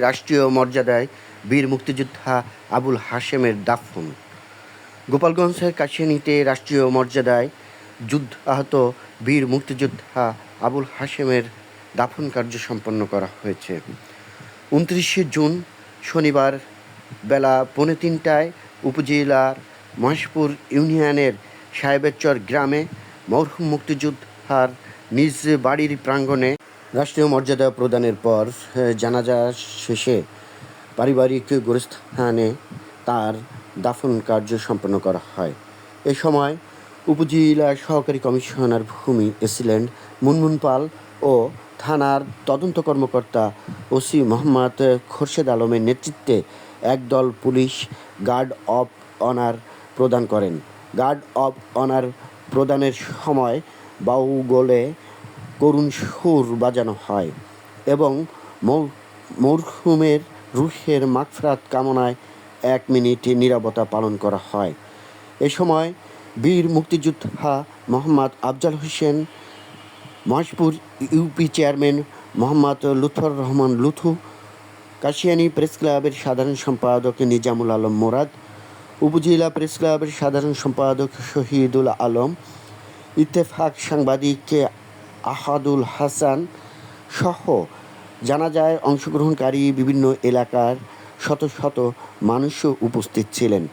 রাষ্ট্রীয় মর্যাদায় বীর মুক্তিযোদ্ধা আবুল হাশেমের দাফন। গোপালগঞ্জের কাশিয়ানীতে রাষ্ট্রীয় মর্যাদায় যুদ্ধ আহত বীর মুক্তিযোদ্ধা আবুল হাশেমের দাফন কার্য সম্পন্ন করা হয়েছে। উনত্রিশে জুন শনিবার বেলা পৌনে তিনটায় উপজেলার মহেশপুর ইউনিয়নের সাহেবেরচর গ্রামে মরহুম মুক্তিযোদ্ধার নিজ বাড়ির প্রাঙ্গণে রাষ্ট্রীয় মর্যাদা প্রদানের পর জানাজা শেষে পারিবারিক গোরস্থানে তার দাফন কার্য সম্পন্ন করা হয়। এ সময় উপজেলা সহকারী কমিশনার ভূমি এসিল্যান্ড মুনমুন পাল ও থানার তদন্ত কর্মকর্তা ওসি মোহাম্মদ খোরশেদ আলমের নেতৃত্বে একদল পুলিশ গার্ড অফ অনার প্রদান করেন। গার্ড অফ অনার প্রদানের সময় বাউগোলে করুণ সুর বাজানো হয় এবং মরহুমের রুহের মাগফরাত কামনায় এক মিনিট নীরবতা পালন করা হয়। এ সময় বীর মুক্তিযোদ্ধা Mohammad Afzal Hossain, Maheshpur UP chairman Mohammad Lutfar Rahman Luthu, Kashiani press ক্লাবের সাধারণ সম্পাদক নিজামুল আলম মোরাদ, উপজেলা প্রেস ক্লাবের সাধারণ সম্পাদক শহীদুল আলম, ইত্তেফাক সাংবাদিক আহাদুল হাসান সহ জানাজায় অংশগ্রহণকারী বিভিন্ন এলাকার শত শত মানুষও উপস্থিত ছিলেন।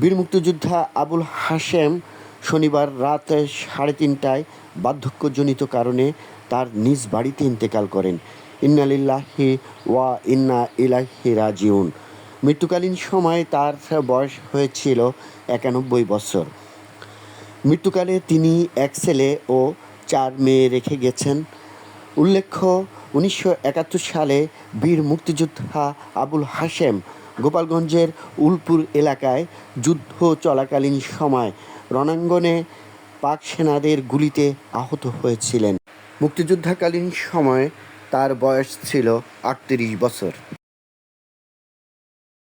বীর মুক্তিযোদ্ধা আবুল হাশেম শনিবার রাত সাড়ে তিনটায় বার্ধক্যজনিত কারণে তার নিজ বাড়িতে ইন্তেকাল করেন। ইন্নালিল্লাহি ওয়া ইন্না ইলাহি রাজিউন। মৃত্যুকালীন সময়ে তার বয়স হয়েছিল একানব্বই বছর। মৃত্যুকালে তিনি এক ছেলে ও চার মেয়ে রেখে গেছেন। উল্লেখ্য, উনিশশো একাত্তর সালে বীর মুক্তিযোদ্ধা আবুল হাশেম গোপালগঞ্জের উলপুর এলাকায় যুদ্ধ চলাকালীন সময় রণাঙ্গনে পাক সেনাদের গুলিতে আহত হয়েছিলেন। মুক্তিযুদ্ধকালীন সময় তার বয়স ছিল আটত্রিশ বছর।